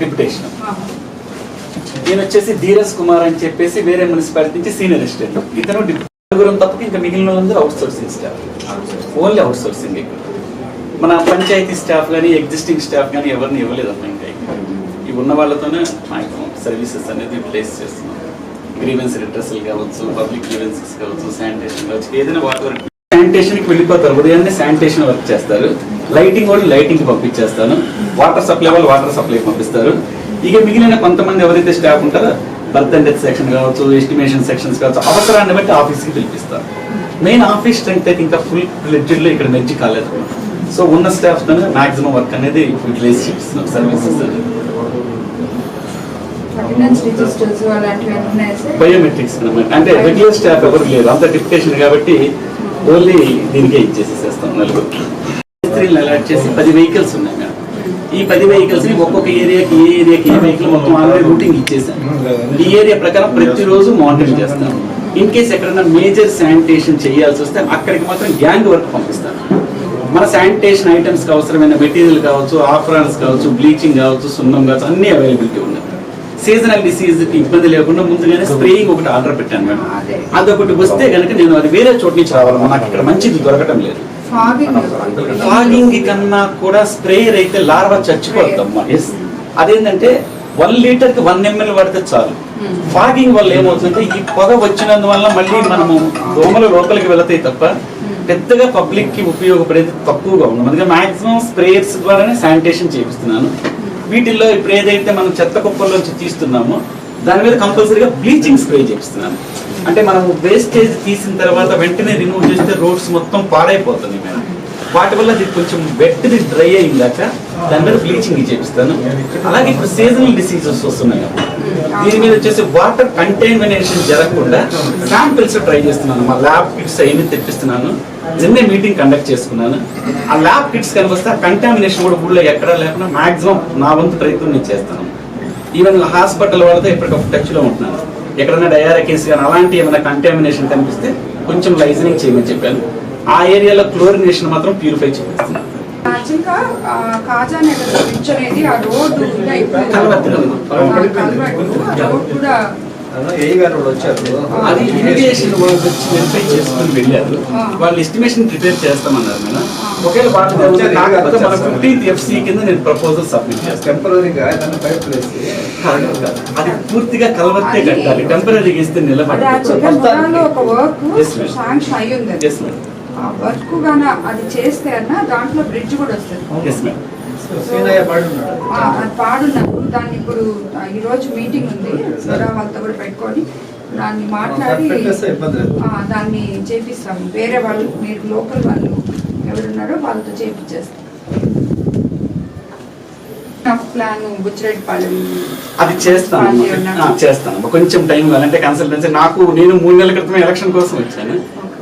Deputation ఈయన వచ్చేసి ధీరజ్ కుమార్ అని చెప్పేసి వేరే మున్సిపాలిటీ నుంచి సీనియర్ అసిస్టెంట్. ఇతను డిప్యూటీ నలుగురం తప్పక ఇంకా మిగిలిన వాళ్ళందరూ outsourcing staff only outsourcing మన పంచాయతీ స్టాఫ్ కానీ ఎగ్జిస్టింగ్ స్టాఫ్ కానీ ఎవరిని ఇవ్వలేదమ్మా ఇంకా. ఈ ఉన్న వాళ్ళతోనే మాక్సిమం సర్వీసెస్ అనేది ప్లేస్ చేస్తున్నాం. గ్రీవెన్స్ రిట్రసల్ కావచ్చు పబ్లిక్ గ్రీవెన్సెస్ కావచ్చు శానిటేషన్ కావచ్చు ఏదైనా వాటి వరకు. శానిటేషన్కి వెళ్ళిపోతారు. ఉదయాన్నే శానిటేషన్ వర్క్ చేస్తారు. లైటింగ్ వాళ్ళు లైటింగ్ పంపించేస్తాను. వాటర్ సప్లై వాళ్ళు వాటర్ సప్లై పంపిస్తారు. ఇక మిగిలిన కొంతమంది ఎవరైతే స్టాఫ్ ఉంటారో బర్త్ అండ్ డెత్ సెక్షన్ కావచ్చు ఎస్టిమేషన్ సెక్షన్స్ కావచ్చు అవసరాన్ని బట్టి ఆఫీస్కి పిలిపిస్తారు. మెయిన్ ఆఫీస్ స్ట్రెంగ్త్ అయితే ఇంకా ఫుల్ ఫ్లెడ్జ్డ్లో ఇక్కడ మెర్జి కాలేదు. సో ఉన్న స్టాఫ్ తోనే మాక్సిమం వర్క్ అనేది యూటిలైజ్ చేస్తున్నాం సర్వీసెస్ బయోమెట్రిక్స్ అంటే రెగ్యులర్ స్టాఫ్ ఎవరు లేరు. అంత డిప్యుటేషన్ కాబట్టి ఓన్లీ దీనికే ఇచ్చేసేసేస్తాం నలుగురు స్త్రీలను అలాట్ చేసి పది వెహికల్స్ ఉన్నాయి మేడం. ఈ పది వెహికల్స్ని ఒక్కొక్క ఏరియాకి ఏ ఏరియాకి ఏ వెహికల్ మొత్తం ఆల్రెడీ రూటింగ్ ఇచ్చేసాను ఈ ఏరియా ప్రకారం ప్రతిరోజు మానిటరింగ్ చేస్తాను ఇన్ కేస్ ఎక్కడైనా మేజర్ శానిటేషన్ చేయాల్సి వస్తే అక్కడికి మాత్రం గ్యాంగ్ వర్క్ పంపిస్తాను మన శానిటేషన్ ఐటమ్స్కి అవసరమైన మెటీరియల్ కావచ్చు ఆఫ్రాన్స్ కావచ్చు బ్లీచింగ్ కావచ్చు సున్నం కావచ్చు అన్ని అవైలబిలిటీ ఉన్నాయి. సీజనల్ డిసీజ్కి ఇబ్బంది లేకుండా ముందుగానే స్ప్రేయింగ్ ఒకటి ఆర్డర్ పెట్టాను మేడం. అదే. అదొకటి వస్తే కనుక నేను అది వేరే చోటు నుంచి రావాలి. నాకు ఇక్కడ మంచిది దొరకటం లేదు. ఫాగింగ్ కన్నా కూడా స్ప్రేయర్ అయితే లార్వా చచ్చిపోద్దమ్మా. ఎస్ అదేంటంటే వన్ లీటర్కి వన్ ఎంఎల్ పడితే చాలు. ఫాగింగ్ వల్ల ఏమవుతుందంటే ఈ పొగ వచ్చినందువల్ల మళ్ళీ మనము దోమలు లోపలికి వెళతాయి తప్ప పెద్దగా పబ్లిక్కి ఉపయోగపడేది తక్కువగా ఉంది అందుకే మాక్సిమం స్ప్రేయర్స్ ద్వారానే శానిటేషన్ చేపిస్తున్నాను. వీటిల్లో ఇప్పుడు ఏదైతే మనం చెత్త కుప్పల్లోంచి తీస్తున్నామో దాని మీద కంపల్సరీగా బ్లీచింగ్ స్ప్రే చేపిస్తున్నాను. అంటే మనం వేస్టేజ్ తీసిన తర్వాత వెంటనే రిమూవ్ చేస్తే రోడ్స్ మొత్తం పాడైపోతుంది మేడం. వాటి వల్ల అది కొంచెం వెట్ది డ్రై అయిందాక దాని మీద బ్లీచింగ్ చేపిస్తాను. అలాగే ఇప్పుడు సీజనల్ డిసీజెస్ వస్తున్నాయి. దీని మీద వచ్చేసి వాటర్ కంటైమినేషన్ జరగకుండా శాంపిల్స్ ట్రై చేస్తున్నాను. మా ల్యాబ్ కిట్స్ అవన్నీ తెప్పిస్తున్నాను. నిన్నే మీటింగ్ కండక్ట్ చేసుకున్నాను. ఆ ల్యాబ్ కిట్స్ కనుక వస్తే ఆ కంటామినేషన్ కూడా ఊళ్ళో ఎక్కడా లేకుండా మాక్సిమం నా వంతు ప్రయత్నం నేను చేస్తాను. ఈవెన్ హాస్పిటల్ వాళ్ళతో ఎప్పటికప్పుడు టచ్లో ఉంటున్నాను. ఎక్కడైనా డయారా కేసు కానీ అలాంటి ఏమైనా కంటామినేషన్ కనిపిస్తే కొంచెం లైజనింగ్ చేయమని చెప్పాను. ఆ ఏరియాలో క్లోరినేషన్ మాత్రం ప్యూరిఫై చేపిస్తున్నాను. కాజా నగర్ బ్రిడ్జ్ అనేది ఆ రోడ్డు ఉందా ఇప్పుడు? కూడా అది ఇరిగేషన్ వాళ్ళు వచ్చి వెరిఫై చేసుకుని వెళ్ళారు. ఆ. వాళ్ళు ఎస్టిమేషన్ ప్రిపేర్ చేస్తామన్నారు మేడం. ఒకవేళ వాళ్ళు వచ్చారు, కాకపోతే మన వచ్చేస్తారు. ఫిఫ్టీన్త్ ఎఫ్సి కింద నేను ప్రపోజల్ సబ్మిట్ చేస్తాను. టెంపరీగా. అది పూర్తిగా కలవత్తే కట్టాలి. టెంపరీగా ఇస్తే నిలబడి ఆ వర్క్ గాన అది చేస్తే అన్న దాంట్లో బ్రిడ్జ్ కూడా వస్తుంది. పాడున్నప్పుడు దాన్ని ఇప్పుడు ఆ, ఈ రోజు మీటింగ్ ఉంది. వాళ్ళతో కూడా పెట్టుకొని దాన్ని మాట్లాడి దాన్ని చేపిస్తాము. వేరే వాళ్ళు మీరు లోకల్ వాళ్ళు ఎవరున్నారో వాళ్ళతో చేపించేస్తాం అది చేస్తాను. చేస్తాను. కొంచెం టైం కావాలంటే కన్సల్టెన్సీ నాకు నేను మూడు నెలల క్రితం ఎలక్షన్ కోసం వచ్చాను.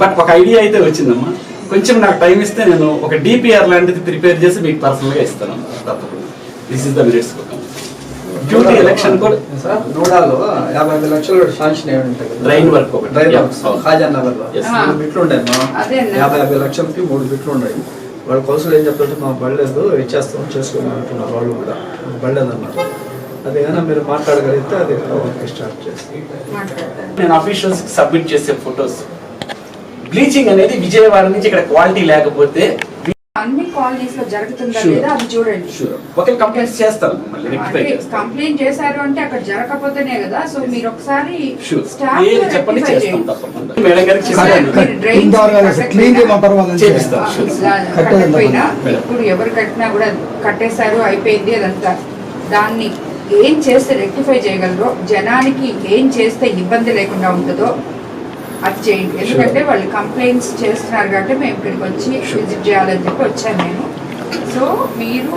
బట్ ఒక ఐడియా అయితే వచ్చిందమ్మా. కొంచెం నాకు టైం ఇస్తే నేను ఒక డిపిఆర్ లాంటిది ప్రిపేర్ చేసి మీకు పర్సనల్గా ఇస్తాను. తప్పకుండా. This is the merits duty election కూడా సార్ నోడాలో యాభై ఐదు లక్షలు శాంక్షన్ అయి ఉంటాయి కదా. Drain work ఒకటి. డ్రైన్. వర్క్ ఖాజా నగర్లో Yes. మూడు బిట్లు ఉండే. యాభై యాభై లక్షలకి మూడు బిట్లు ఉన్నాయి. వాళ్ళ కౌన్సిల్ ఏం చెప్తుంటే మా బళ్ళలేదు ఇచ్చేస్తాం చేసుకోమని అంటున్నారు వాళ్ళు కూడా. బళ్ళలేదు అన్నారు. అది కానీ మీరు మాట్లాడగలిగితే అది వర్క్ స్టార్ట్ చేస్తాం. మాట్లాడతారు నేను అఫీషియల్స్ సబ్మిట్ చేసే ఫొటోస్ బ్లీచింగ్ అనేది విజయవాడ నుంచి ఇక్కడ క్వాలిటీ లేకపోతే అన్ని కాలనీస్లో జరుగుతుందా. లేదా అది చూడండి. ఒకే కంప్లైంట్స్ చేస్తాను మళ్ళీ రెక్టిఫై అంటే చేస్తాను కంప్లైంట్ చేశారు అంటే అక్కడ జరగకపోతేనే కదా సో మీరు ఒకసారి స్టాఫ్ చెప్పండి చేస్తాం. తప్పకుండా. మేడం గారికి క్లీన్. ఇప్పుడు ఎవరు కట్టినా కూడా కట్టేశారు అయిపోయింది అదంతా దాన్ని ఏం చేస్తే రెక్టిఫై చేయగలరో జనానికి ఏం చేస్తే ఇబ్బంది లేకుండా ఉంటుందో అది చేయండి. ఎందుకంటే వాళ్ళు కంప్లైంట్స్ చేస్తున్నారు కాబట్టి మేము ఇక్కడికి వచ్చి విజిట్ చేయాలని చెప్పి వచ్చాను నేను. సో మీరు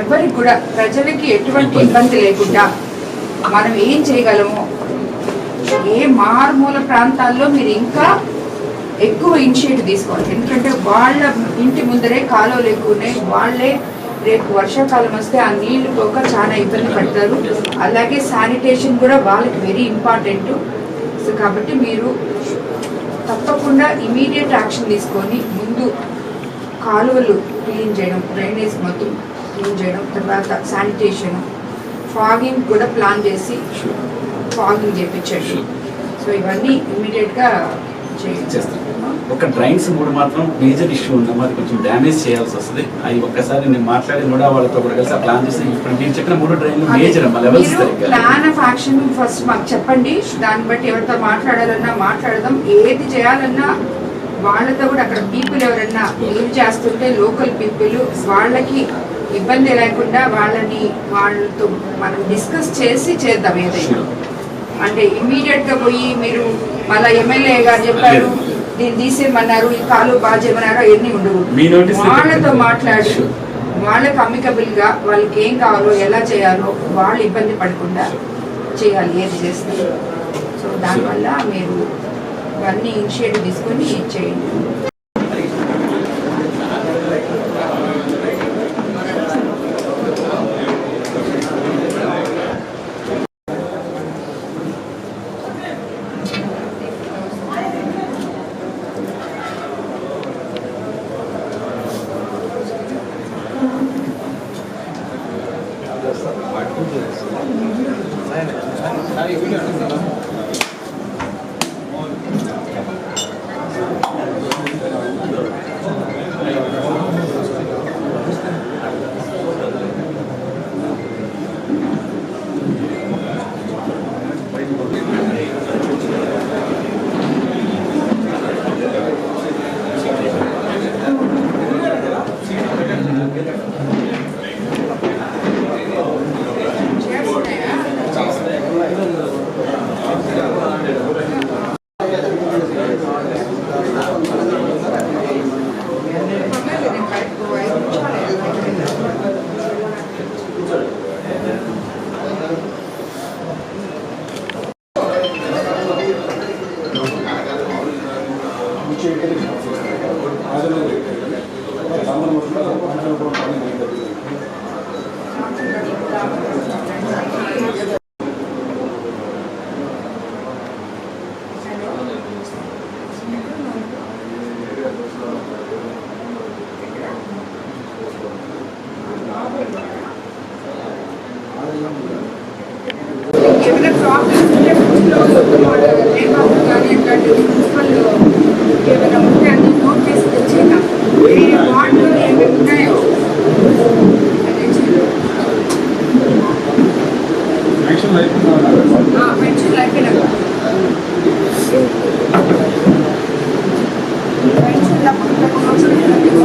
ఎవరికి కూడా ప్రజలకి ఎటువంటి ఇబ్బంది. లేకుండా మనం ఏం చేయగలమో ఏ మారుమూల ప్రాంతాల్లో మీరు ఇంకా ఎక్కువ ఇనిషియేటివ్ తీసుకోవాలి. ఎందుకంటే వాళ్ళ ఇంటి ముందరే కాలువలు ఎక్కువ ఉన్నాయి. వాళ్ళే రేపు వర్షాకాలం వస్తే ఆ నీళ్ళు పోక చాలా ఇబ్బంది పడతారు. అలాగే శానిటేషన్ కూడా వాళ్ళకి వెరీ ఇంపార్టెంట్ కాబట్టి మీరు తప్పకుండా ఇమీడియట్ యాక్షన్ తీసుకొని ముందు కాలువలు క్లీన్ చేయడం డ్రైనేజ్ మొత్తం క్లీన్ చేయడం తర్వాత శానిటేషన్ ఫాగింగ్ కూడా ప్లాన్ చేసి ఫాగింగ్ చేయించండి సో ఇవన్నీ ఇమీడియట్గా చేయండి చేస్తాం. ఒక డ్రైన్స్ కూడా మాత్రం మేజర్ ఇష్యూ ఉందమ్మా అది కొంచెం డ్యామేజ్ చేయాల్సి వస్తుంది. అవి ఒక్కసారి నేను మాట్లాడి కూడా వాళ్ళతో కూడా కలిసి ప్లాన్ చేసి ఇప్పుడు మీరు చెప్పిన మూడు డ్రైన్లు మేజర్ అమ్మా లెవెల్స్ మీరు ప్లాన్ ఆఫ్ యాక్షన్ ఫస్ట్ మాకు చెప్పండి. దాన్ని బట్టి ఎవరితో మాట్లాడాలన్నా మాట్లాడదాం. ఏది చేయాలన్నా వాళ్ళతో కూడా అక్కడ పీపుల్ ఎవరన్నా లీవ్ చేస్తుంటే లోకల్ పీపుల్ వాళ్ళకి ఇబ్బంది లేకుండా వాళ్ళని వాళ్ళతో మనం డిస్కస్ చేసి చేద్దాం ఏదైనా. అంటే ఇమ్మీడియట్గా పోయి మీరు మళ్ళా ఎమ్మెల్యే గారు చెప్పారు దీన్ని తీసేయమన్నారు ఈ కాలు బాగా చేయమన్నారు అవన్నీ ఉండవు. వాళ్ళతో. మాట్లాడి. వాళ్ళకి అమికబుల్గా వాళ్ళకి ఏం కావాలో ఎలా చేయాలో వాళ్ళు ఇబ్బంది పడకుండా చేయాలి ఏది చేస్తారు సో దానివల్ల మీరు ఇవన్నీ ఇనిషియేటివ్ తీసుకొని చేయండి.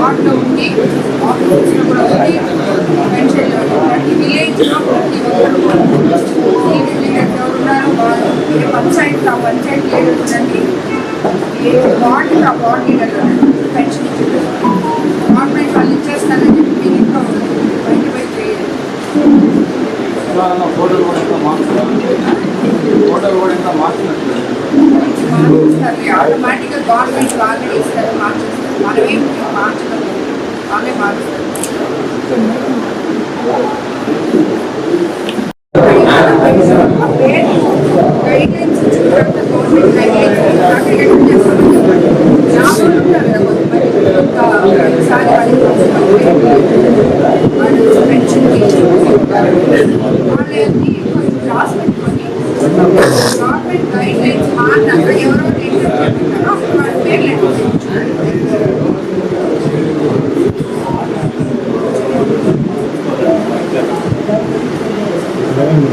వార్డులో ఉంది ఆఫీసులో కూడా ఉంది పెన్షన్లు ప్రతి విలేజ్లో ప్రతి ఒక్కరు ఎవరు ఉన్నారో వాళ్ళు ఏ పంచాయతీ ఆ పంచాయతీ లీడర్ ఉండండి. ఏ వార్డు ఆ వార్డు లీడర్ పెన్షన్ ఇచ్చేది. గవర్నమెంట్ వాళ్ళు ఇచ్చేస్తానని చెప్పి మీరు ఇంట్లో ఉండదు బయట బయట మార్చేస్తారు. ఆటోమేటిక్గా గవర్నమెంట్ వాళ్ళే ఇస్తారు మార్చేస్తారు. మనం ఏం మార్చడం గవర్నమెంట్ గైడ్లైన్స్ దాకా ఎక్కడ చేస్తారు జాబులు ఉంటారు కదా కొంతమంది ఇంకా ఒకసారి వాళ్ళు వాళ్ళు పెన్షన్కి వాళ్ళని రాసి పెట్టుకొని గవర్నమెంట్ గైడ్ లైన్స్ మారినాక ఎవరో టీచర్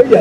అంటే